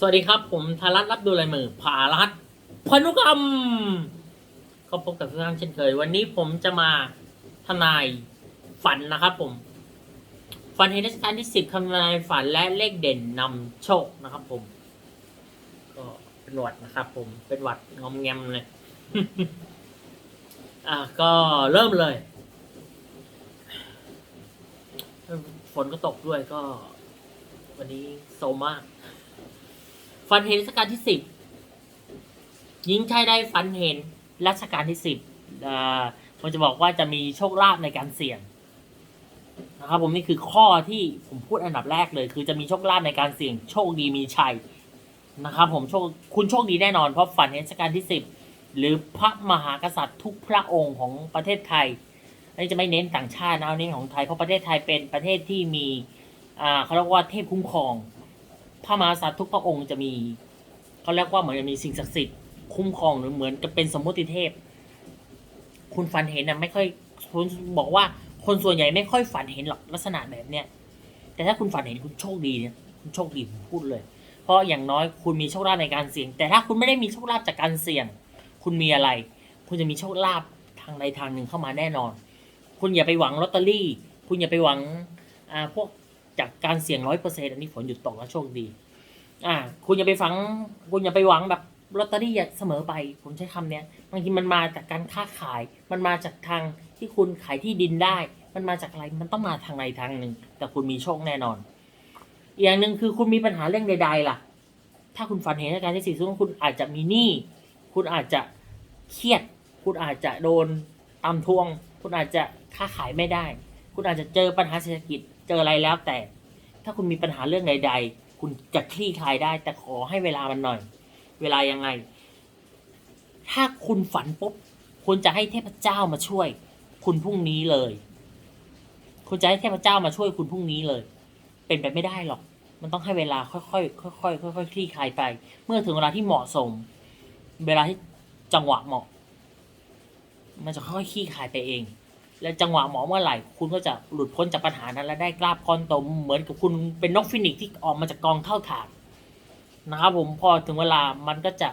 สวัสดีครับ ผมธารัตรับดูลายมือผารัตพนุกรรมก็พบกับทุกท่านเช่นเคย วันนี้ผมจะมาทำนายฝันนะครับ ผม ฝันเห็นราชการที่สิบคำนายฝันและเลขเด่นนำโชคนะครับ ผม ก็เป็นหวัดนะครับ ผมเป็นหวัดงอมแงมเลย อะก็เริ่มเลย ฝนก็ตกด้วยก็ วันนี้โซมาก ฝันเห็นรัชกาลที่สิบหญิงชายได้ฝันเห็นรัชกาลที่สิบอ่าผมจะบอกว่าจะมีโชคลาภในการเสี่ยงนะครับผมนี่คือข้อที่ผมพูดอันดับแรกเลย คือจะมีโชคลาภในการเสี่ยง โชคดีมีชัยนะครับ ผมโชคคุณโชคดีแน่นอนเพราะฝันเห็นรัชกาลที่สิบหรือพระมหากษัตริย์ทุกพระองค์ของประเทศไทยนนี้จะไม่เน้นต่างชาตินะเอาเน้นของไทยเพราะประเทศไทยเป็นประเทศที่มีอ่าเขาเรียกว่าเทพคุ้มครอง พระมหากษัตริย์ทุกพระองค์จะมีเขาเรียกว่าเหมือนจะมีสิ่งศักดิ์สิทธิ์คุ้มครองหรือเหมือนกับเป็นสมมติเทพ คุณฝันเห็นนะไม่ค่อยคุณบอกว่าคนส่วนใหญ่ไม่ค่อยฝันเห็นหรอกลักษณะแบบเนี้ยแต่ถ้าคุณฝันเห็นคุณโชคดีเนี่ยคุณโชคดีผมพูดเลย เพราะอย่างน้อยคุณมีโชคลาภในการเสี่ยง แต่ถ้าคุณไม่ได้มีโชคลาภจากการเสี่ยง คุณมีอะไร คุณจะมีโชคลาภทางใดทางหนึ่งเข้ามาแน่นอน คุณอย่าไปหวังลอตเตอรี่ คุณอย่าไปหวังอ่าพวก จากการเสี่ยงร้อยเปอร์เซ็นต์อันนี้ฝนหยุดตกแล้วโชคดี อ่า คุณอย่าไปฝัง คุณอย่าไปหวังแบบลอตเตอรี่เสมอไป ผมใช้คำเนี้ยบางทีมันมาจากการค้าขาย มันมาจากทางที่คุณขายที่ดินได้ มันมาจากอะไร มันต้องมาทางใดทางหนึ่ง แต่คุณมีโชคแน่นอน อีกอย่างหนึ่งคือคุณมีปัญหาเรื่องใด ๆ ล่ะ ถ้าคุณฝันเห็นในการที่สี่ซึ่งคุณอาจจะมีหนี้ คุณอาจจะเครียด คุณอาจจะโดนตามทวง คุณอาจจะค้าขายไม่ได้ คุณอาจจะเจอปัญหาเศรษฐกิจ เจออะไรแล้วแต่ ถ้าคุณมีปัญหาเรื่องใด ๆ คุณจะคลี่คลายได้ แต่ขอให้เวลามันหน่อย เวลายังไง ถ้าคุณฝันปุ๊บคุณจะให้เทพเจ้ามาช่วย คุณพรุ่งนี้เลย คุณจะให้เทพเจ้ามาช่วยคุณพรุ่งนี้เลย เป็นไปไม่ได้หรอก มันต้องให้เวลาค่อยๆค่อยๆค่อยๆคลี่คลายไป เมื่อถึงเวลาที่เหมาะสม เวลาที่จังหวะเหมาะ มันจะค่อยๆคลี่คลายไปเอง และจังหวะหมาะเมื่อไหร่ คุณก็จะหลุดพ้นจากปัญหานั้นและได้กราบก้อนโตมเหมือนกับคุณเป็นนกฟินิกซ์ที่ออกมาจากกองเท่าฐานนะครับผมพอถึงเวลามันก็จะ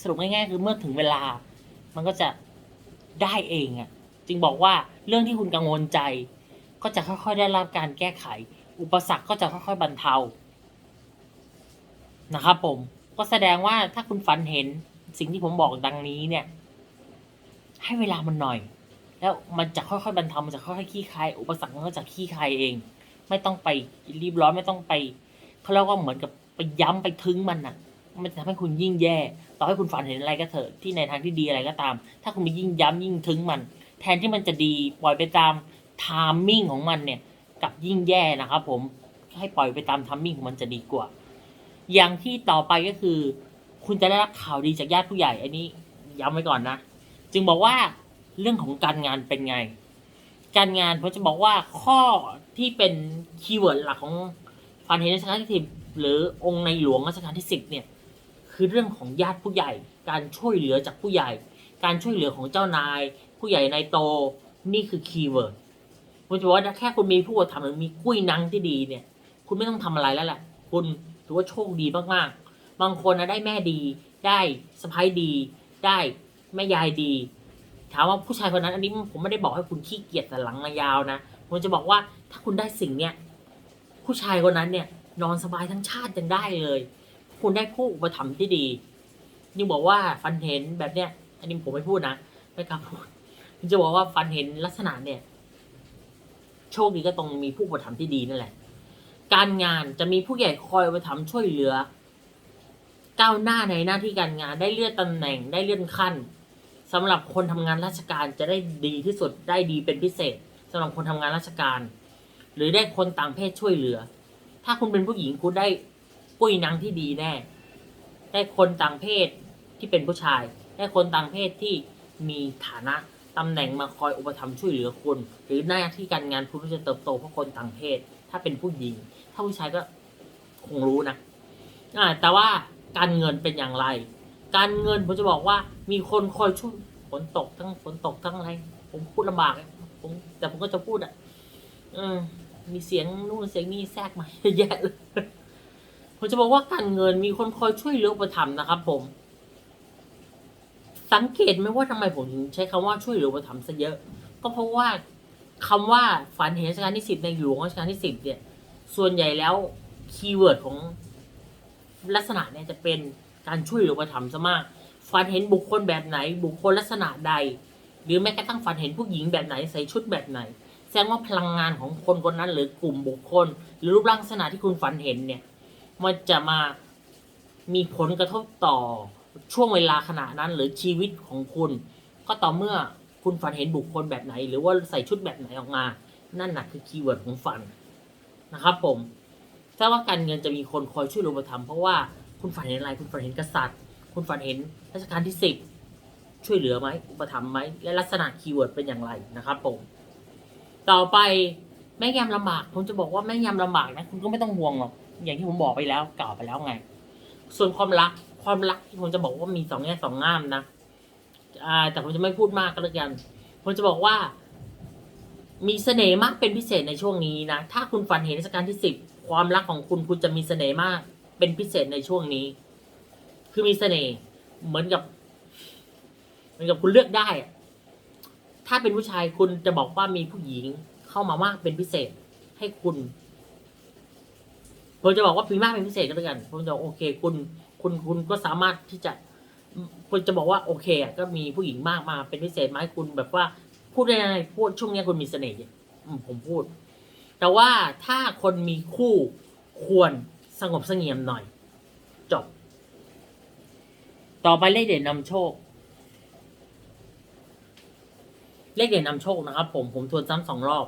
สรุปง่ายๆคือเมื่อถึงเวลา มันก็จะได้เองอะจึงบอกว่าเรื่องที่คุณกังวลใจ ก็จะค่อยๆได้รับการแก้ไข อุปสรรคก็จะค่อยๆบรรเทานะครับผมก็แสดงว่าถ้าคุณฝันเห็นสิ่งที่ผมบอกดังนี้เนี่ย ให้เวลามันหน่อย แล้วมันจะค่อยๆบรรเทามันจะค่อยๆคลี่คลายอุปสรรคมันก็จะคลี่คลายเอง ไม่ต้องไปรีบร้อนไม่ต้องไปเขาเรียกว่าเหมือนกับไปย้ำไปทึงมันอะ มันจะทำให้คุณยิ่งแย่ ต่อให้คุณฝันเห็นอะไรก็เถอะที่ในทางที่ดีอะไรก็ตาม ถ้าคุณไปยิ่งย้ำยิ่งทึงมัน แทนที่มันจะดีปล่อยไปตามทามมิ่งของมันเนี่ยกับยิ่งแย่นะครับผมให้ปล่อยไปตามทามมิ่งของมันจะดีกว่า อย่างที่ต่อไปก็คือ คุณจะได้รับข่าวดีจากญาติผู้ใหญ่อันนี้ย้ำไว้ก่อนนะ จึงบอกว่า เรื่องของการงานเป็นไง การงานผมจะบอกว่าข้อที่เป็นคีย์เวิร์ดหลักของฟันเห็นรัชกาลที่สิบหรือองค์ในหลวงรัชกาลที่สิบเนี่ยคือเรื่องของญาติผู้ใหญ่ การช่วยเหลือจากผู้ใหญ่ การช่วยเหลือของเจ้านาย ผู้ใหญ่ในโตนี่คือคีย์เวิร์ดผมจะบอกว่าแค่คุณมีผู้ทำหรือมีกุ้ยนังที่ดีเนี่ย คุณไม่ต้องทำอะไรแล้วแหละคุณถือว่าโชคดีมากๆ บางคนนะได้แม่ดี ได้สะพ้ายดี ได้แม่ยายดี ถามว่าผู้ชายคนนั้น อันนี้ผมไม่ได้บอกให้คุณขี้เกียจแต่หลังมายาวนะผมจะบอกว่าถ้าคุณได้สิ่งเนี้ยผู้ชายคนนั้นเนี่ยนอนสบายทั้งชาติยังได้เลย คุณได้ผู้อุปถัมภ์ที่ดียิ่งบอกว่าฟันเห็นแบบเนี้ย อันนี้ผมไม่พูดนะไม่กล้าพูดผมจะบอกว่าฟันเห็นลักษณะเนี่ย โชคดีก็ตรงมีผู้อุปถัมภ์ที่ดีนั่นแหละ การงานจะมีผู้ใหญ่คอยอุปถัมภ์ช่วยเหลือ ก้าวหน้าในหน้าที่การงานได้เลื่อนตำแหน่งได้เลื่อนขั้น สำหรับคนทำงานราชการจะได้ดีที่สุดได้ดีเป็นพิเศษสำหรับคนทำงานราชการ หรือได้คนต่างเพศช่วยเหลือ ถ้าคุณเป็นผู้หญิงคุณได้ปุ้ยนางที่ดีแน่ ได้คนต่างเพศที่เป็นผู้ชาย ได้คนต่างเพศที่มีฐานะตำแหน่งมาคอยอุปถัมภ์ช่วยเหลือคุณ หรือหน้าที่การงานคุณก็จะเติบโตเพราะคนต่างเพศ ถ้าเป็นผู้หญิง ถ้าผู้ชายก็คงรู้นะอ่าแต่ว่าการเงินเป็นอย่างไร การเงินผมจะบอกว่ามีคนคอยช่วยฝนตกทั้งฝนตกทั้งอะไร ผมพูดลำบากผมแต่ผมก็จะพูดอะเออมีเสียงนู่นเสียงนี่แทรกมาเยอะแยะเลยผมจะบอกว่าการเงินมีคนคอยช่วยเหลืออุปถัมภ์นะครับ ผม สังเกตไหมว่าทำไมผมถึงใช้คำว่าช่วยเหลืออุปถัมภ์ซะเยอะ ก็เพราะว่าคำว่าฝันเห็นรัชกาลที่สิบในหลวงรัชกาลที่สิบเนี่ย ส่วนใหญ่แล้วคีย์เวิร์ดของลักษณะเนี่ยจะเป็น การช่วยเหลืออุปถัมซะมาก ฝันเห็นบุคคลแบบไหน บุคคลลักษณะใด หรือแม้กระทั่งฝันเห็นผู้หญิงแบบไหนใส่ชุดแบบไหน แสดงว่าพลังงานของคนคนนั้นหรือกลุ่มบุคคล หรือรูปร่างลักษณะที่คุณฝันเห็นเนี่ย มันจะมามีผลกระทบต่อช่วงเวลาขณะนั้นหรือชีวิตของคุณ ก็ต่อเมื่อคุณฝันเห็นบุคคลแบบไหน หรือว่าใส่ชุดแบบไหนออกมา นั่นน่ะคือคีย์เวิร์ดของฝันนะครับผมถ้าว่าการเงินจะมีคนคอยช่วยหลืออุปถัมภ์เพราะว่า คุณฝันเห็นอะไร คุณฝันเห็นกษัตริย์ คุณฝันเห็นรัชกาลที่สิบช่วยเหลือไหมอุปถัมภ์ไหมและลักษณะคีย์เวิร์ดเป็นอย่างไรนะครับผมต่อไปแม่ยามลำบากผมจะบอกว่าแม่ยามลำบากนะคุณก็ไม่ต้องห่วงหรอกอย่างที่ผมบอกไปแล้วกล่าวไปแล้วไง ส่วนความรักความรักที่ผมจะบอกว่ามีสองแง่สองง่ามนะแต่ผมจะไม่พูดมากก็แล้วกันผมจะบอกว่า มีเสน่ห์มากเป็นพิเศษในช่วงนี้นะถ้าคุณฝันเห็นรัชกาลที่สิบความรักของคุณคุณจะมีเสน่ห์มาก เป็นพิเศษในช่วงนี้ คือมีเสน่ห์เหมือนกับ เหมือนกับคุณเลือกได้ถ้าเป็นผู้ชายคุณจะบอกว่ามีผู้หญิงเข้ามามากเป็นพิเศษให้คุณผมจะบอกว่ามีมากเป็นพิเศษก็แล้วกันผมจะบอกโอเค คุณคุณคุณก็สามารถที่จะคุณจะบอกว่าโอเคอะก็มีผู้หญิงมากมาเป็นพิเศษไหมคุณแบบว่าพูดได้ไงพูดช่วงนี้คุณมีเสน่ห์อืมผมพูด แต่ว่าถ้าคนมีคู่ควร งบเสงี่ยมหน่อย จบ ต่อไปเลขเด่นนำโชค เลขเด่นนำโชคนะครับ ผมผมทวนซ้ำสองรอบ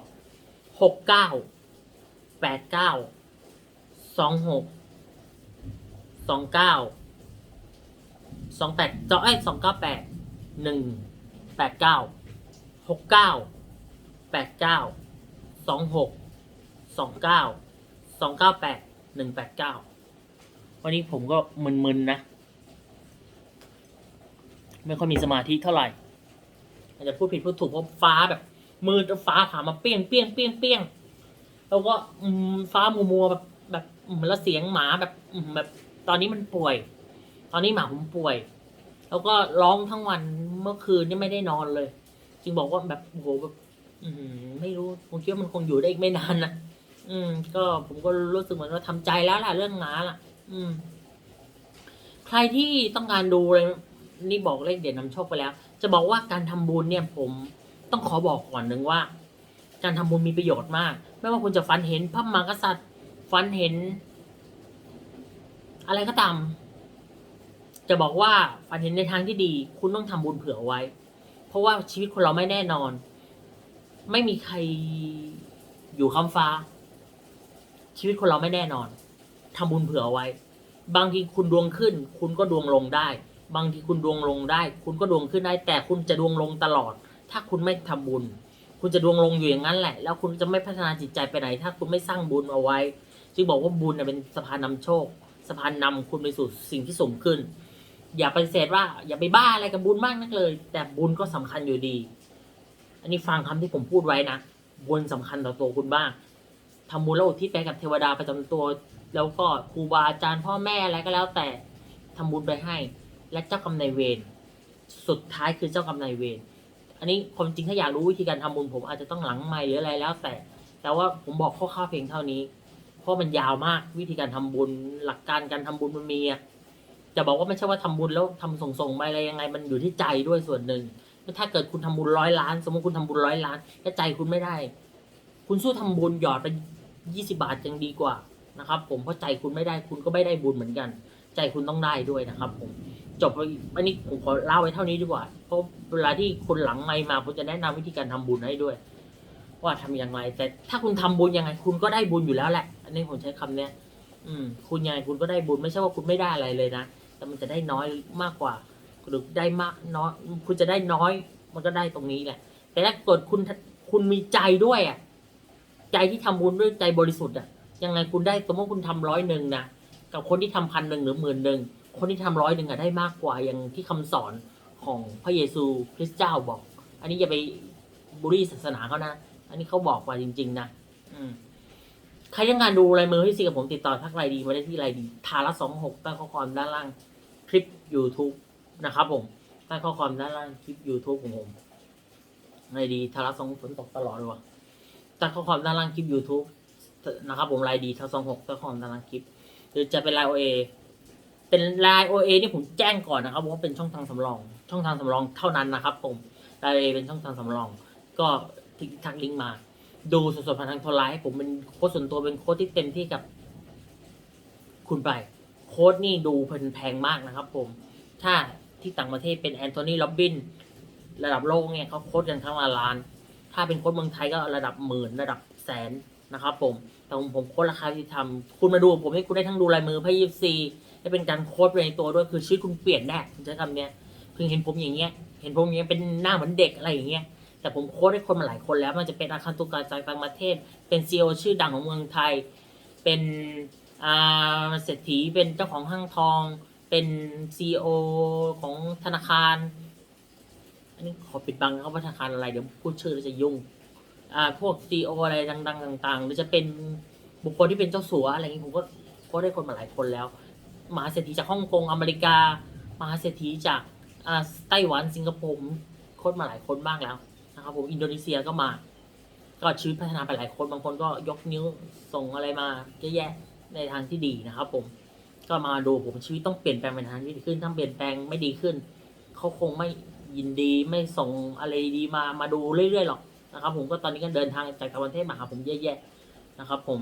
หกเก้าแปดเก้าสองหกสองเก้าสองแปดจอไอ้สองเก้าแปดหนึ่งแปดเก้าหกเก้าแปดเก้าสองหกสองเก้าสองเก้าแปด หนึ่งแปดเก้าวันนี้ผมก็มึนๆนะ ไม่ค่อยมีสมาธิเท่าไหร่อาจจะพูดผิดพูดถูกเพราะฟ้าแบบ มือฟ้าผ่ามาเปี้ยงเปี้ยงเปี้ยงเปี้ยงแล้วก็ฟ้ามัวมัวแบบแบบอืมแล้วเสียงหมาแบบแบบ ตอนนี้มันป่วย ตอนนี้หมาผมป่วย แล้วก็ร้องทั้งวันเมื่อคืนนี่ไม่ได้นอนเลย จึงบอกว่าแบบโอ้โหแบบไม่รู้ผมคิดว่ามันคงอยู่ได้อีกไม่นานนะ อืม ก็ผมก็รู้สึกเหมือนว่าทำใจแล้วล่ะเรื่องหมาล่ะ อืม ใครที่ต้องการดูเลยนี่บอกเลขเด่นนำโชคไปแล้ว จะบอกว่าการทำบุญเนี่ย ผมต้องขอบอกก่อนหนึ่งว่า การทำบุญมีประโยชน์มาก ไม่ว่าคุณจะฝันเห็นพระมหากษัตริย์ฝันเห็น อะไรก็ตามจะบอกว่าฝันเห็นในทางที่ดี คุณต้องทำบุญเผื่อเอาไว้ เพราะว่าชีวิตคนเราไม่แน่นอน ไม่มีใครอยู่ค้ำฟ้า ชีวิตคนเราไม่แน่นอนทำบุญเผื่อเอาไว้ บางทีคุณดวงขึ้น คุณก็ดวงลงได้ บางทีคุณดวงลงได้ คุณก็ดวงขึ้นได้ แต่คุณจะดวงลงตลอด ถ้าคุณไม่ทำบุญ คุณจะดวงลงอยู่อย่างนั้นแหละ แล้วคุณจะไม่พัฒนาจิตใจไปไหน ถ้าคุณไม่สร้างบุญเอาไว้ จึงบอกว่าบุญเป็นสะพานนำโชค สะพานนำคุณไปสู่สิ่งที่สูงขึ้น อย่าปฏิเสธว่า อย่าไปบ้าอะไรกับบุญมากนักเลย แต่บุญก็สำคัญอยู่ดี อันนี้ฟังคำที่ผมพูดไว้นะบุญสำคัญต่อตัวคุณบ้าง ทำบุญแล้วอุทิศไปกับเทวดาประจำตัว แล้วก็ครูบาอาจารย์พ่อแม่อะไรก็แล้วแต่ทำบุญไปให้ และเจ้ากรรมนายเวรสุดท้ายคือเจ้ากรรมนายเวรอันนี้ความจริงถ้าอยากรู้วิธีการทำบุญผมอาจจะต้องหลังไม่หรืออะไรแล้วแต่ แต่ว่าผมบอกคร่าวเพียงเท่านี้ เพราะมันยาวมากวิธีการทำบุญหลักการการทำบุญมันมีอะจะบอกว่าไม่ใช่ว่าทำบุญแล้วทำส่งๆไปอะไรยังไง มันอยู่ที่ใจด้วยส่วนหนึ่งถ้าเกิดคุณทำบุญร้อยล้าน สมมติคุณทำบุญร้อยล้านแต่ใจคุณไม่ได้ คุณสู้ทำบุญหยอดไป ยี่สิบาทยังดีกว่านะครับ ผมเพราะใจคุณไม่ได้คุณก็ไม่ได้บุญเหมือนกัน ใจคุณต้องได้ด้วยนะครับ ผมจบไปอันนี้ผมขอเล่าไว้เท่านี้ดีกว่า เพราะเวลาที่คนหลังไม่มาผมจะแนะนำวิธีการทำบุญให้ด้วย ว่าทำอย่างไร แต่ถ้าคุณทำบุญยังไง คุณก็ได้บุญอยู่แล้วแหละ อันนี้ผมใช้คำเนี้ยอืม คุณยังไงคุณก็ได้บุญไม่ใช่ว่าคุณไม่ได้อะไรเลยนะแต่มันจะได้น้อยมากกว่าหรือได้มากน้อยคุณจะได้น้อย มันก็ได้ตรงนี้แหละ แต่ถ้าเกิดคุณคุณมีใจด้วยอะ ใจที่ทำบุญด้วยใจบริสุทธิ์อะยังไงคุณได้สมมติคุณทำร้อยหนึ่งนะกับคนที่ทำพันหนึ่งหรือหมื่นหนึ่งคนที่ทำร้อยหนึ่งอะได้มากกว่าอย่างที่คำสอนของพระเยซูคริสต์เจ้าบอก อันนี้อย่าไปบุรีศาสนาเขานะ อันนี้เขาบอกว่าจริง ๆ นะอืมใครต้องการดูลายมือพี่ซีกับผมติดต่อทักไลน์ดีมาได้ที่ไลน์ดีทาระสองหกใต้ข้อความด้านล่างคลิป YouTube นะครับผมใต้ข้อความด้านล่างคลิป YouTube ของผมไลน์ดีทาระสองฝนตกตลอดเลยว่ะ ใต้ข้อความด้านล่างคลิป YouTube นะครับผมไลน์ดีทาสองหกใต้ข้อความด้านล่างคลิป หรือจะเป็นไลน์โอเอเป็นไลน์โอเอนี่ผมแจ้งก่อนนะครับว่าเป็นช่องทางสำรอง ช่องทางสำรองเท่านั้นนะครับ ผมไลน์โอเอเป็นช่องทางสำรอง ก็ทิกทักลิงก์มา ดูสดๆผ่านทางโทรไลน์ให้ผมเป็นโค้ดส่วนตัวเป็นโค้ดที่เต็มที่กับ คุณไปโค้ดนี่ดูแพงมากนะครับ ผม ถ้าที่ต่างประเทศเป็นแอนโทนีโรบบินระดับโลกเนี่ยเขาโค้ดกันครั้งละล้าน ถ้าเป็นโค้ดเมืองไทยก็ระดับหมื่นระดับแสนนะครับผมแต่ผมผมโค้ดราคาที่ทำคุณมาดูผมให้คุณได้ทั้งดูลายมือไพ่ยิปซีได้เป็นการโค้ดไปในตัวด้วยคือชีวิตคุณเปลี่ยนแน่ผมใช้คำเนี้ยเพิ่งเห็นผมอย่างเงี้ย เห็นผมอย่างเงี้ยเป็นหน้าเหมือนเด็กอะไรอย่างเงี้ยแต่ผมโค้ดให้คนมาหลายคนแล้ว มันจะเป็นอาคารตุกาจากต่างประเทศ เป็นซีอชื่อดังของเมืองไทย เป็นอ่าเศรษฐีเป็นเจ้าของห้างทอง เป็นซีอของธนาคาร อันนี้ขอปิดบังเขาว่าธนาคารอะไรเดี๋ยวพูดชื่อแล้วจะยุ่ง อ่า พวกซีออะไรดัง ๆ ต่างๆหรือจะเป็นบุคคลที่เป็นเจ้าสัวอะไรอย่างนี้ผมก็โค้ดให้คนมาหลายคนแล้วมหาเศรษฐีจากฮ่องกงอเมริกามหาเศรษฐีจากอ่าไต้หวันสิงคโปร์โค้ดมาหลายคนมากแล้วนะครับผมอินโดนีเซียก็มา ก็ชีวิตพัฒนาไปหลายคนบางคนก็ยกนิ้วส่งอะไรมาเยอะแยะในทางที่ดีนะครับผมก็มาดูผมชีวิตต้องเปลี่ยนแปลงไปในทางที่ดีขึ้นถ้าเปลี่ยนแปลงไม่ดีขึ้นเขาคงไม่ ยินดีไม่ส่งอะไรดีมามาดูเรื่อยๆหรอกนะครับ ผมก็ตอนนี้ก็เดินทางจากต่างประเทศมาหาผมเยอะแยะนะครับ ผม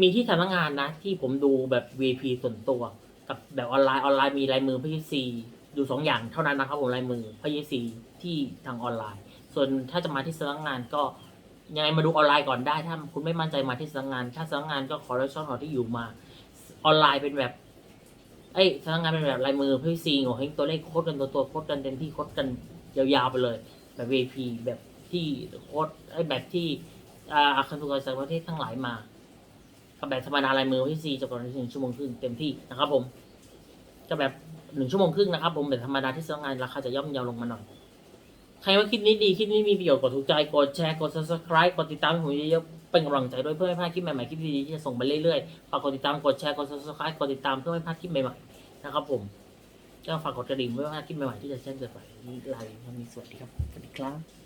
มีที่สำนักงานนะ ที่ผมดูแบบ VP ส่วนตัว กับแบบออนไลน์ออนไลน์มีลายมือพี่ซีดูสองอย่างเท่านั้นนะครับ ผมลายมือพี่ซีที่ทางออนไลน์ ส่วนถ้าจะมาที่สำนักงานก็ยังไงมาดูออนไลน์ก่อนได้ถ้าคุณไม่มั่นใจมาที่สำนักงาน ถ้าสำนักงานก็ขอรับช่องขอที่อยู่มา ออนไลน์เป็นแบบ เอ้ยสำนักงานเป็นแบบลายมือพี่ซีโง่เฮงตัวเลขโค้ดกันตัวตัวโค้ดกันเต็มที่โค้ดกันยาวๆไปเลย แบบ VP แบบที่โค้ดไอ้แบบที่อาคารตุกาจากประเทศทั้งหลายมากับแบบธรรมดาลายมือพี่ซีจะก่อนหนึ่งชั่วโมงครึ่งเต็มที่นะครับ ผมก็แบบหนึ่งชั่วโมงครึ่งนะครับ ผมแบบธรรมดาที่สำนักงานราคาจะย่อมเยาวลงมาหน่อยใครว่าคลิปนี้ดีคลิปนี้มีประโยชน์กดถูกใจกดแชร์กด subscribe กดติดตามให้ผมเยอะๆเป็นกำลังใจด้วยเพื่อไม่พลาดคลิปใหม่ๆคลิปดีๆที่จะส่งไปเรื่อยๆฝากกดติดตามกดแชร์กด subscribe กดติดตามเพื่อไม่พลาดคลิปใหม่ๆ นะครับผมก็ฝากกดกระดิ่งเพื่อไม่าคลิปใหม่ๆที่จะแจ้งเกิดไปนี่ไลน์มีสวัสดีครับสวัสดีครับ